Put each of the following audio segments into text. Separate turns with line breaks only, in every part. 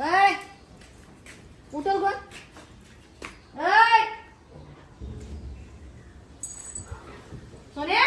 ऐ उठव कोण? ऐ. सोन्या?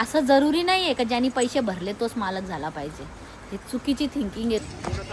असं जरुरी नाहीये का ज्यांनी पैसे भरले तोच मालक झाला पाहिजे? हे चुकीची थिंकिंग आहे.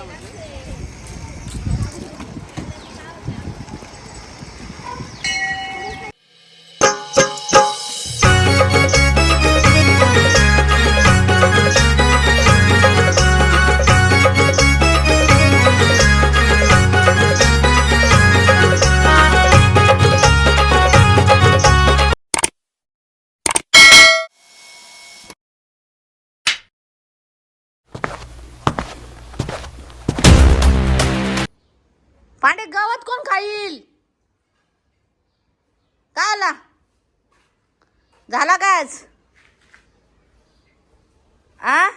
झाला काय आज? आ?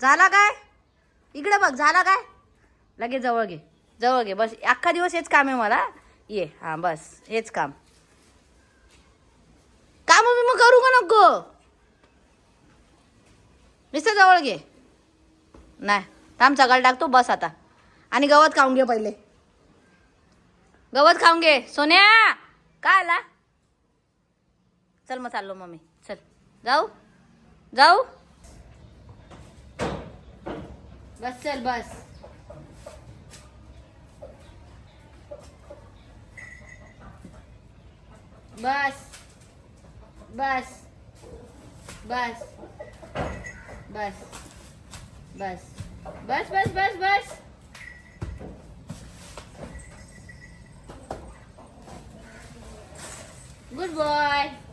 झाला काय? इकडे बघ झाला काय? लगेच जवळ घे जवळ घे बस. अख्खा दिवस हेच काम आहे मला. ये हां बस हेच काम. काम मी मग करू का नको? नुसतं जवळ घे. नाही थांब सकाळ टाकतो बस आता. आणि गवत खाऊन घे पहिले. गवत खाऊन घे. सोन्या काय आला? चल मग चाललो मम्मी. चल. जाऊ? जाऊ? बस चल बस. बस. बस. बस. बस. बस. बस बस बस बस. गुड बॉय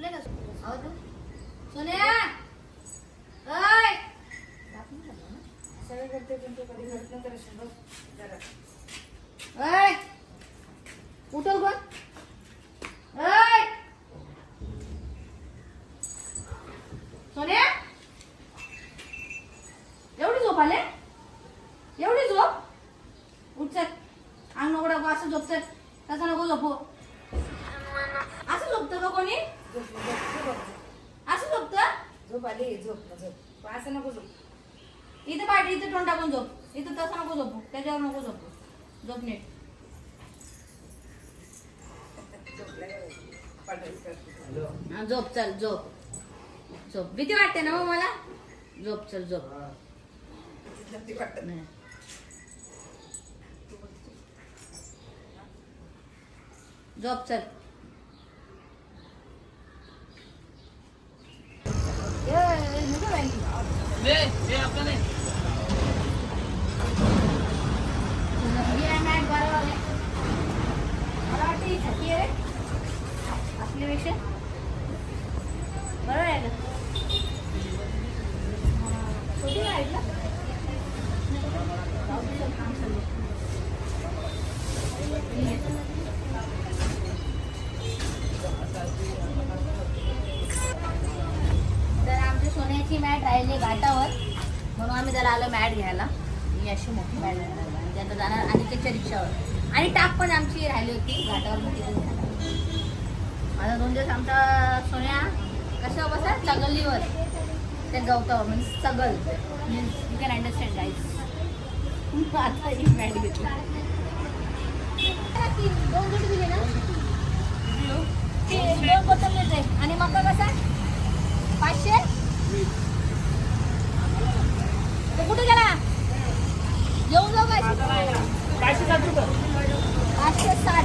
झोपले का अहो तू. सोन्या! ओय! सगळे करते एवढी झोप आले? एवढी झोप? उठचत अंग नकोडा असं झोपचत तसं नको झोपू. इथं तोंड टाकून झोप. इथं तसं नको झोपू. त्याच्यावर नको झोपू. झोप नीट. हा, झोप चल झोप. झोप. भीती वाटते ना मग मला? झोप चल झोप. नाही. झोप चल. ए, नको बाई. ही ती छोटी आहे आपल्यापेक्षा बरोबर आहे ना छोटी आहे ना तर आमच्या सोन्याची मॅट राहिली घाटावर. म्हणून आम्ही जरा आलो मॅट घ्यायला. मी अशी मोठी मॅट घ्यायला त्यात जाणार आणि त्याच्या रिक्षावर. आणि टाक पण आमची राहिली होती घाटावर मग माझा दोन दिवस आमचा सोन्या कशावर बसा चगलीवर त्या गवतावर म्हणजे सगल means you can understand guys आता ही मॅट घेतली. दोन जोडी दिले ना ते दोन बोतल देते आणि मका कसा पाचशे? तो कुठे गेला? येऊन जाऊ काय पाचशे साठ.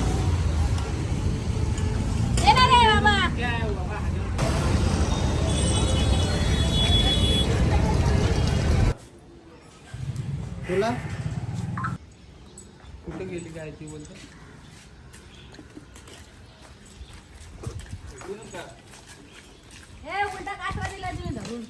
येणार आहे बाबा.
तुला? कुठं गेली काय ती बोलतो
हे उलटा काठवा दिला तुम्ही धरून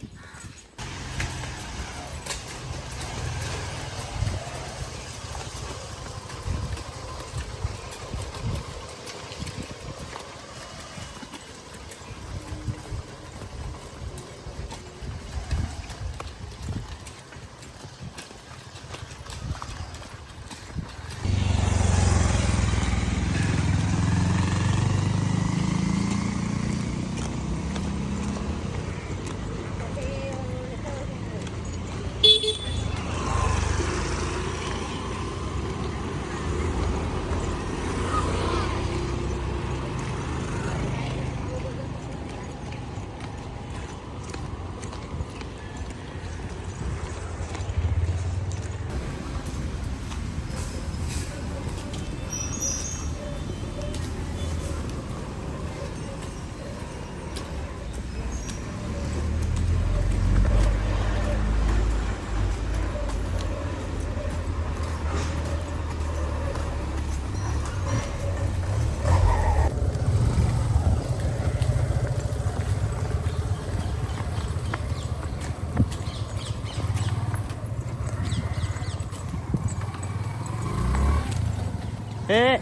ए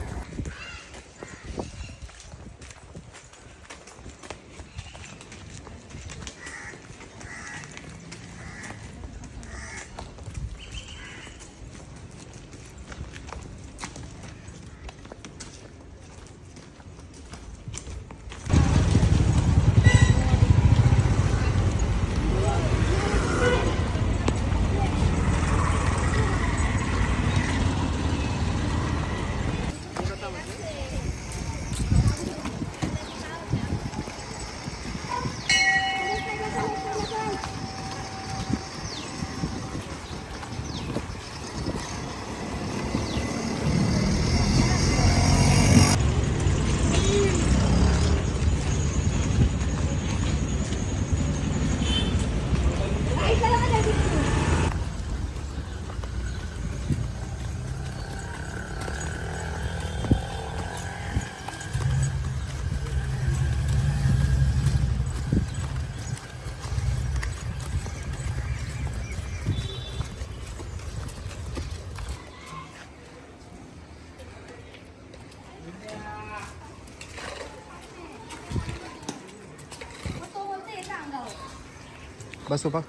बस उभा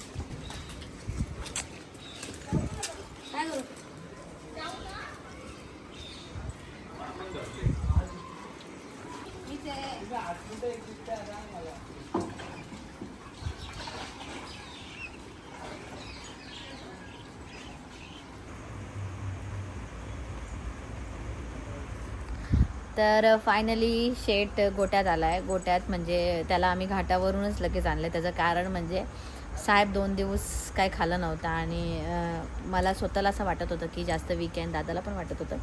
तर फायनली शेट गोट्यात आला आहे गोट्यात म्हणजे त्याला आम्ही घाटावरूनच लगेच आणलं त्याचं कारण म्हणजे साहेब दोन दिवस काय खाल्लं नव्हतं आणि मला स्वतःला असं वाटत होतं की जास्त वीकेंड दादाला पण वाटत होतं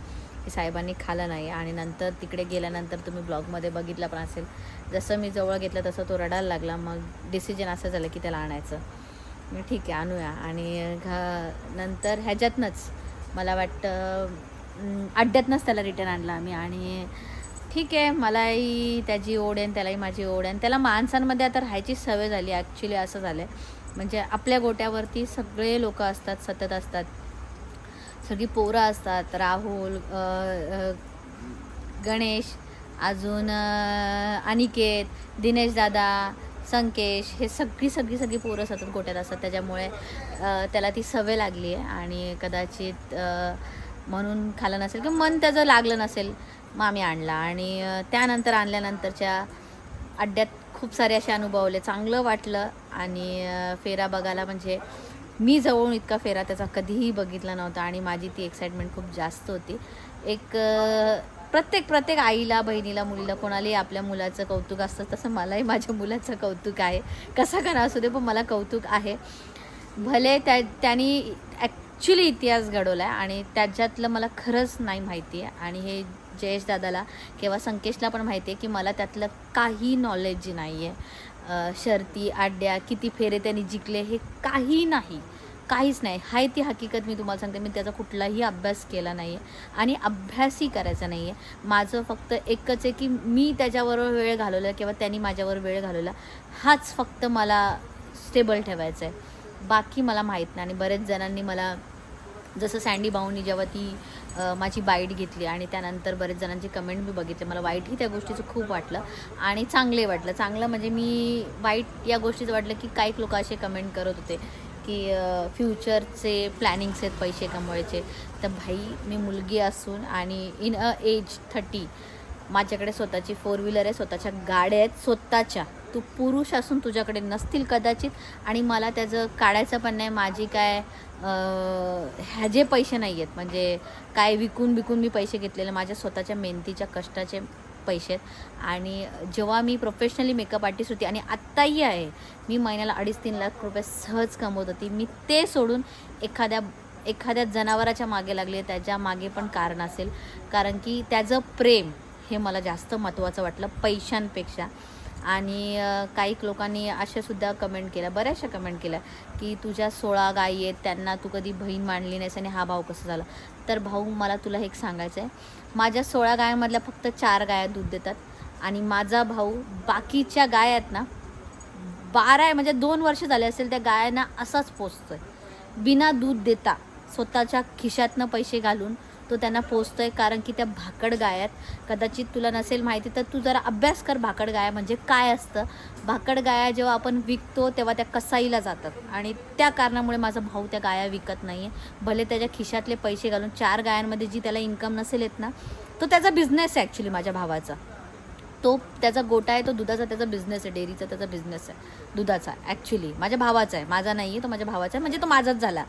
की साहेबांनी खाल्लं नाही आणि नंतर तिकडे गेल्यानंतर तुम्ही ब्लॉगमध्ये बघितलं पण असेल. जसं मी जवळ घेतलं तसं तो रडायला लागला. मग डिसिजन असं झालं की त्याला आणायचं. मी ठीक आहे आणूया. आणि घा नंतर ह्याच्यातनंच मला वाटतं अड्ड्यातनंच त्याला रिटर्न आणला आम्ही. आणि ठीक आहे मलाही त्याची ओढ आहे आणि त्यालाही माझी ओढ आहे. आणि त्याला माणसांमध्ये आता राहायची सवय झाली. ॲक्च्युली असं झालं आहे म्हणजे आपल्या गोट्यावरती सगळे लोक असतात सतत असतात. सगळी पोरं असतात राहुल गणेश अजून अनिकेत दिनेश दादा संकेश हे सगळी सगळी सगळी पोरं सतत गोट्यात असतात. त्याच्यामुळे त्याला ती सवय लागली आहे आणि कदाचित म्हणून खाल्लं नसेल किंवा मन त्याचं लागलं नसेल मग आम्ही आणला. आणि त्यानंतर आणल्यानंतरच्या अड्ड्यात खूप सारे असे अनुभवले चांगलं वाटलं आणि फेरा बघायला म्हणजे मी जवळून इतका फेरा त्याचा कधीही बघितला नव्हता आणि माझी ती एक्साइटमेंट खूप जास्त होती. एक प्रत्येक प्रत्येक आईला बहिणीला मुलीला कोणालाही आपल्या मुलाचं कौतुक असतं तसं मलाही माझ्या मुलाचं कौतुक आहे. कसा करा असू दे पण मला कौतुक आहे. भले त्या त्यांनी ॲक्च्युली इतिहास घडवला आहे आणि त्याच्यातलं मला खरंच नाही माहिती आहे. आणि हे जयेश दादाला किंवा संकेशला पण माहिती आहे की मला त्यातलं काही नॉलेज नाही आहे शर्ती आड्या किती फेरे त्यांनी जिंकले हे काही नाही. काहीच नाही. हाय ती हकीकत मी तुम्हाला सांगते. मी त्याचा कुठलाही अभ्यास केला नाही आहे आणि अभ्यासही करायचा नाही आहे माझं फक्त एकच आहे की मी त्याच्याबरोबर वेळ घालवला किंवा त्यांनी माझ्यावर वेळ घालवला हाच फक्त मला स्टेबल ठेवायचा आहे बाकी मला माहीत नाही आणि बरेच जणांनी मला जसं सँडी भाऊनी जेव्हा ती माझी बाईट घेतली आणि त्यानंतर बरेच जणांची कमेंट मी बघितले. मला वाईटही त्या गोष्टीचं खूप वाटलं आणि चांगले वाटलं. चांगलं म्हणजे मी वाईट या गोष्टीचं वाटलं की काही लोक असे कमेंट करत होते की फ्युचरचे प्लॅनिंग्स आहेत पैसे कमवायचे. तर भाई मी मुलगी असून आणि इन अ एज थर्टी माझ्याकडे स्वतःची फोर व्हीलर आहे स्वतःच्या गाड्या आहेत स्वतःच्या. तू पुरुष असून तुझ्याकडे नसतील कदाचित आणि मला त्याचं काढायचं पण नाही. माझी काय अं, ह्याचे पैसे नाही आहेत म्हणजे काय विकून विकून मी पैसे घेतलेले माझ्या स्वतःच्या मेहनतीच्या कष्टाचे पैसे आहेत. आणि जेव्हा मी प्रोफेशनली मेकअप आर्टिस्ट होती आणि आत्ताही आहे मी महिन्याला अडीच तीन लाख रुपये सहज कमवत होती. मी ते सोडून एखाद्या एखाद्या जनावराच्या मागे लागले त्याच्यामागे पण कारण असेल. कारण की त्याचं प्रेम हे मला जास्त महत्त्वाचं वाटलं पैशांपेक्षा. आणि काही लोकांनी अशासुद्धा कमेंट केल्या बऱ्याचशा कमेंट केल्या की तुझ्या सोळा गायी आहेत त्यांना तू कधी बहीण मांडली नाहीस आणि हा भाऊ कसा झाला? तर भाऊ मला तुला एक सांगायचं आहे माझ्या सोळा गायांमधल्या फक्त चार गाया दूध देतात आणि माझा भाऊ बाकीच्या गाय आहेत ना बारा आहे म्हणजे दोन वर्ष झाले असेल त्या गायांना असाच पोचतो आहे बिना दूध देता स्वतःच्या खिशातनं पैसे घालून तो त्यांना पोचतोय कारण की त्या भाकड गाय आहेत कदाचित तुला नसेल माहिती तर तू जरा अभ्यास कर भाकड गाया म्हणजे काय असतं. भाकड गाया जेव्हा आपण विकतो तेव्हा त्या कसाईला जातात. आणि त्या कारणामुळे माझा भाऊ त्या गाया विकत नाही आहे भले त्याच्या खिशातले पैसे घालून चार गायांमध्ये जी त्याला इन्कम नसेल येत ना तो त्याचा बिझनेस आहे ॲक्च्युली माझ्या भावाचा. तो त्याचा गोटा आहे तो दुधाचा त्याचा बिझनेस आहे डेअरीचा त्याचा बिझनेस आहे दुधाचा ॲक्च्युली माझ्या भावाचा आहे. माझा नाही आहे तो माझ्या भावाचा आहे म्हणजे तो माझाच झाला.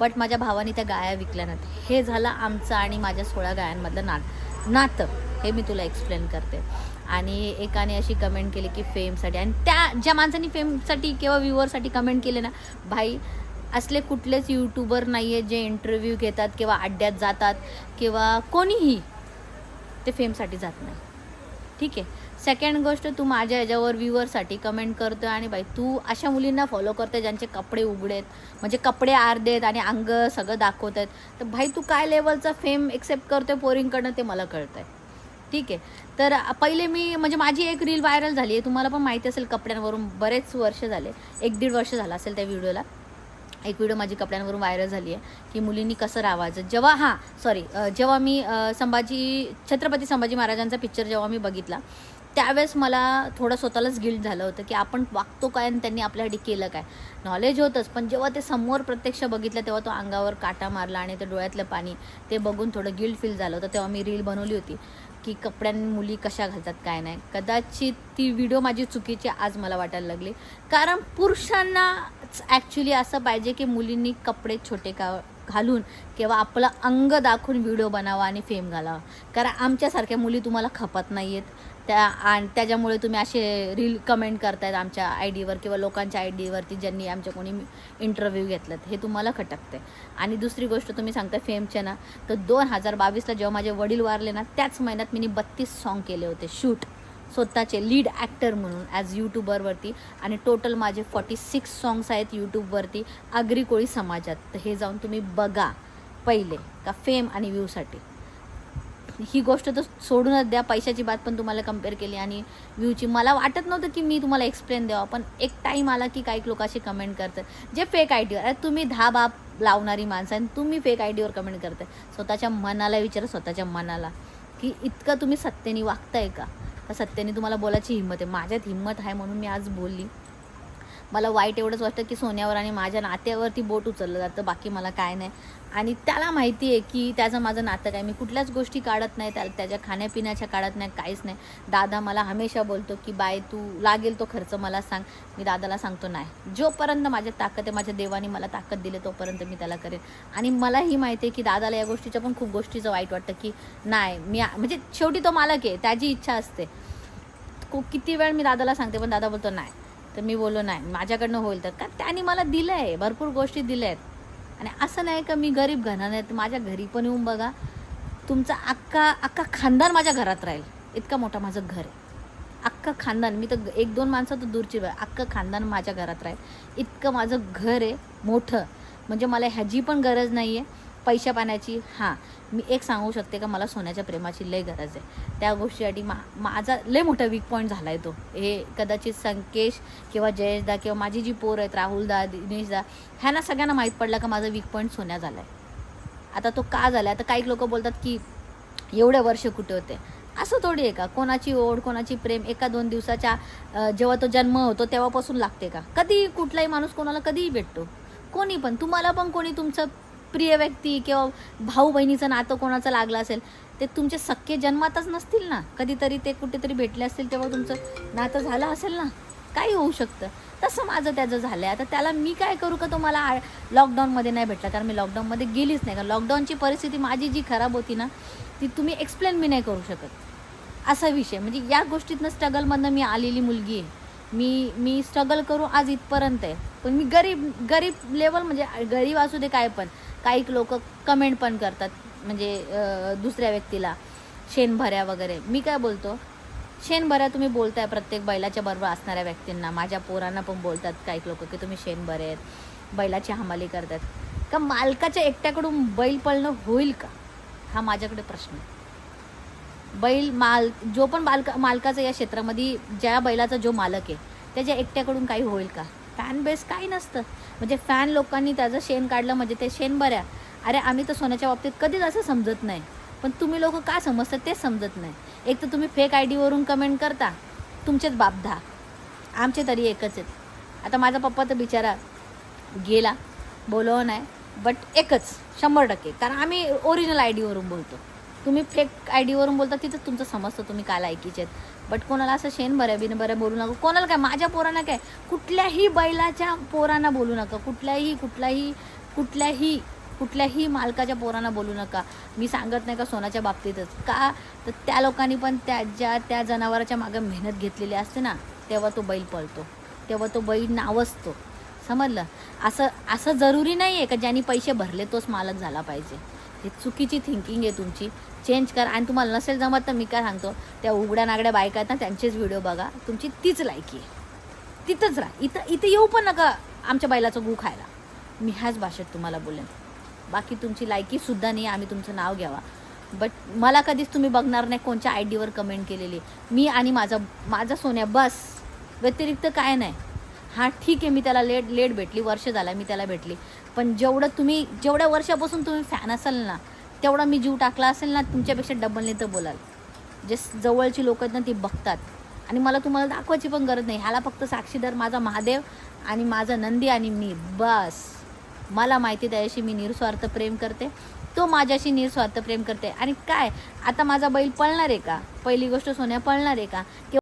बट माझ्या भावाने त्या गाया विकल्या नाहीत. हे झालं आमचं आणि माझ्या सोळा गायांमधलं नात नातं. हे मी तुला एक्सप्लेन करते. आणि एकाने अशी कमेंट केली की फेमसाठी आणि त्या ज्या माणसांनी फेमसाठी किंवा व्ह्युअरसाठी कमेंट केले ना भाई असले कुठलेच यूट्यूबर नाही आहेत जे इंटरव्ह्यू घेतात किंवा अड्ड्यात जातात किंवा कोणीही ते फेमसाठी जात नाही. ठीक आहे? सेकंड गोष्ट तू माझ्या ह्याच्यावर व्ह्युअरसाठी कमेंट करतो आणि बाई तू अशा मुलींना फॉलो करते ज्यांचे कपडे उघडेत म्हणजे कपडे आरदेत आणि अंग सगळं दाखवत आहेत तर भाई तू काय लेवलचा फेम एक्सेप्ट करतोय पोरींकडनं ते मला कळतं आहे ठीक आहे? तर पहिले मी म्हणजे माझी एक रील व्हायरल झाली आहे. तुम्हाला पण माहिती असेल कपड्यांवरून बरेच वर्ष झाले. एक दीड वर्ष झालं असेल त्या व्हिडिओला एक व्हिडिओ माझी कपड्यांवरून व्हायरल झाली आहे की मुलींनी कसं राहायचं जेव्हा हां सॉरी जेव्हा मी संभाजी छत्रपती संभाजी महाराजांचा पिक्चर जेव्हा मी बघितला त्यावेळेस मला थोडं स्वतःलाच गिल्ट झालं होतं की आपण वागतो काय आणि त्यांनी आपल्यासाठी केलं काय. नॉलेज होतंच पण जेव्हा ते समोर प्रत्यक्ष बघितलं तेव्हा तो अंगावर काटा मारला आणि ते डोळ्यातलं पाणी ते बघून थोडं गिल्ट फील झालं होतं. तेव्हा मी रील बनवली होती की कपड्यां मुली कशा घालतात काय नाही. कदाचित ती व्हिडिओ माझी चुकीची आज मला वाटायला लागली. कारण पुरुषांनाच ॲक्च्युली असं पाहिजे की मुलींनी कपडे छोटे का घालून किंवा आपलं अंग दाखवून व्हिडिओ बनावा आणि फेम घालावा. कारण आमच्यासारख्या मुली तुम्हाला खपत नाही आहेत त्या आणि त्याच्यामुळे तुम्ही असे रील कमेंट करतायत आमच्या आय डीवर किंवा लोकांच्या आय डीवरती ज्यांनी आमच्या कोणी इंटरव्ह्यू घेतलं हे तुम्हाला खटकते आणि दुसरी गोष्ट तुम्ही सांगता फेमच्या ना तर दोन हजार बावीसला जेव्हा माझे वडील वारले ना त्याच महिन्यात मी बत्तीस सॉन्ग केले होते. शूट स्वतःचे लीड ॲक्टर म्हणून ॲज यूट्यूबरवरती आणि टोटल माझे फॉर्टी सिक्स सॉंग्स आहेत यूट्यूबवरती आगरी कोळी समाजात. तर हे जाऊन तुम्ही बघा पहिले का फेम आणि व्ह्यूसाठी ही गोष्ट तर सोडूनच द्या पैशाची बात पण तुम्हाला कंपेअर केली आणि व्ह्यूची मला वाटत नव्हतं की मी तुम्हाला एक्सप्लेन द्यावं पण एक टाईम आला की काही लोक असे कमेंट करतात. जे फेक आय डीवर अरे तुम्ही दहा बाप लावणारी माणसं आणि तुम्ही फेक आय डीवर कमेंट करताय. स्वतःच्या मनाला विचारा स्वतःच्या मनाला. की इतकं तुम्ही सत्तेने वागताय का? तर सत्याने तुम्हाला बोलायची हिंमत आहे? माझ्यात हिंमत आहे म्हणून मी आज बोलली. मला वाईट एवढंच वाटतं की सोन्यावर आणि माझ्या नात्यावरती बोट उचललं जातं बाकी मला काय नाही. आणि त्याला माहिती आहे की त्याचं माझं नातं काय. मी कुठल्याच गोष्टी काढत नाही त्याला त्याच्या खाण्यापिण्याच्या काढत नाही काहीच नाही. दादा मला हमेशा बोलतो की बाय तू लागेल तो खर्च मला सांग. मी दादाला सांगतो नाही. जोपर्यंत माझ्या ताकद आहे माझ्या देवाने मला ताकद दिली तोपर्यंत मी त्याला करेन. आणि मलाही माहिती आहे की दादाला या गोष्टीच्या पण खूप गोष्टीचं वाईट वाटतं की नाही मी म्हणजे शेवटी तो मालक आहे त्याची इच्छा असते. को किती वेळ मी दादाला सांगते पण दादा बोलतो नाही. तर मी बोललो नाही माझ्याकडनं होईल तर. का त्याने मला दिलं आहे भरपूर गोष्टी दिल्या आहेत आणि असं नाही का मी गरीब घराणं आहे तर माझ्या घरी पण येऊन बघा तुमचा अख्खा अख्खा खानदान माझ्या घरात राहील. इतका मोठा माझं घर आहे. अख्खं खानदान मी तर एक दोन माणसं तर दूरची वेळ अख्खं खानदान माझ्या घरात राहील. इतकं माझं घर आहे मोठं. म्हणजे मला ह्याची पण गरज नाही आहे पैशा पाण्याची हां. मी एक सांगू शकते का मला सोन्याच्या प्रेमाची लय गरज आहे. त्या गोष्टीसाठी मा माझा लय मोठा वीक पॉईंट झाला आहे तो. हे कदाचित संकेश किंवा जयेशदा किंवा माझी जी पोर आहेत राहुलदा दिनेशदा ह्यांना सगळ्यांना माहीत पडलं का माझा वीक पॉईंट सोन्या झाला आहे आता तो का झाला आहे आता काही लोक बोलतात की एवढे वर्ष कुठे होते? असं थोडी आहे का? कोणाची ओढ कोणाची प्रेम एका दोन दिवसाच्या जेव्हा तो जन्म होतो तेव्हापासून लागते का? कधी कुठलाही माणूस कोणाला कधीही भेटतो. कोणी पण. तुम्हाला पण कोणी तुमचं प्रिय व्यक्ती किंवा भाऊ बहिणीचं नातं कोणाचं लागलं असेल ते तुमचे सख्खे जन्मातच नसतील ना. कधीतरी ते कुठेतरी भेटले असतील तेव्हा तुमचं नातं झालं असेल ना. काही होऊ शकतं. तसं माझं त्याचं झालं आहे आता त्याला मी काय करू का तो मला लॉकडाऊनमध्ये नाही भेटला? कारण मी लॉकडाऊनमध्ये गेलीच नाही. कारण लॉकडाऊनची परिस्थिती माझी जी खराब होती ना ती तुम्ही एक्सप्लेन मी नाही करू शकत. असा विषय. म्हणजे या गोष्टीतनं स्ट्रगलमधनं मी आलेली मुलगी आहे. मी मी स्ट्रगल करू आज इथपर्यंत आहे. पण मी गरीब गरीब लेवल म्हणजे गरीब असू दे काय पण काही लोक कमेंट पण करतात म्हणजे दुसऱ्या व्यक्तीला शेणभऱ्या वगैरे. मी काय बोलतो? शेणभऱ्या तुम्ही बोलताय प्रत्येक बैलाच्या बरोबर असणाऱ्या व्यक्तींना. माझ्या पोरांना पण बोलतात काही लोक की तुम्ही शेणभरे आहेत बैलाची हमाली करतात. का मालकाच्या एकट्याकडून बैल पळणं होईल का? हा माझ्याकडे प्रश्न आहे. बैल माल जो पण बालक मालकाचा या क्षेत्रामध्ये ज्या बैलाचा जो मालक आहे त्याच्या एकट्याकडून काही होईल का? फॅन बेस काही नसतं. म्हणजे फॅन लोकांनी त्याचं शेण काढलं म्हणजे ते शेण बऱ्या. अरे आम्ही तर सोन्याच्या बाबतीत कधीच असं समजत नाही. पण तुम्ही लोक का समजतात तेच समजत नाही. एक तर तुम्ही फेक आय डीवरून कमेंट करता तुमचेच बाप दहा. आमचे तरी एकच आहेत. आता माझा पप्पा तर बिचारा गेला बोलव नाही बट एकच शंभर टक्के. कारण आम्ही ओरिजिनल आय डीवरून बोलतो. तुम्ही फेक आय डीवरून बोलता तिथं तुमचं समजतं तुम्ही काल ऐकीचे आहेत. बट कोणाला असं शेण बरं बिन बरं बोलू नका. कोणाला काय? माझ्या पोरांना काय? कुठल्याही बैलाच्या पोरांना बोलू नका. कुठल्याही कुठल्याही कुठल्याही कुठल्याही मालकाच्या पोरांना बोलू नका. मी सांगत नाही का सोनाच्या बाबतीतच. का? तर त्या लोकांनी पण त्या ज्या त्या जनावराच्या मागं मेहनत घेतलेली असते ना तेव्हा तो बैल पळतो. तेव्हा तो बैल नावसतो. समजलं? असं असं जरुरी नाही आहे का ज्यांनी पैसे भरले तोच मालक झाला पाहिजे? हे चुकीची थिंकिंग आहे तुमची. चेंज करा. आणि तुम्हाला नसेल जमत तर मी काय सांगतो त्या उघड्या नागड्या बायका आहेत ना त्यांचेच व्हिडिओ बघा. तुमची तीच लायकी आहे. तिथंच राहा. इथं इथं येऊ पण नका आमच्या बैलाचं गू खायला. मी ह्याच भाषेत तुम्हाला बोलेन. बाकी तुमची लायकीसुद्धा नाही आम्ही तुमचं नाव घ्यावा. बट मला कधीच तुम्ही बघणार नाही कोणत्या आय डीवर कमेंट केलेली. मी आणि माझा माझा सोन्या बस. व्यतिरिक्त काय नाही. हां ठीक आहे मी त्याला लेट लेट भेटली वर्ष झाला मी त्याला भेटली. पण जेवढं तुम्ही जेवढ्या वर्षापासून तुम्ही फॅन असाल ना तेवढा मी जीव टाकला असेल ना तुमच्यापेक्षा डबलने तर बोलाल. जे जवळची लोक आहेत ना ती बघतात. आणि मला तुम्हाला दाखवायची पण गरज नाही. ह्याला फक्त साक्षीदार माझा महादेव आणि माझा नंदी आणि मी. बस. मला माहिती त्याच्याशी मी निस्वार्थ प्रेम करते. तो माझ्याशी निस्वार्थ प्रेम करते. आणि काय? आता माझा बैल पळणार आहे का? पहिली गोष्ट सोन्या पळणार आहे का?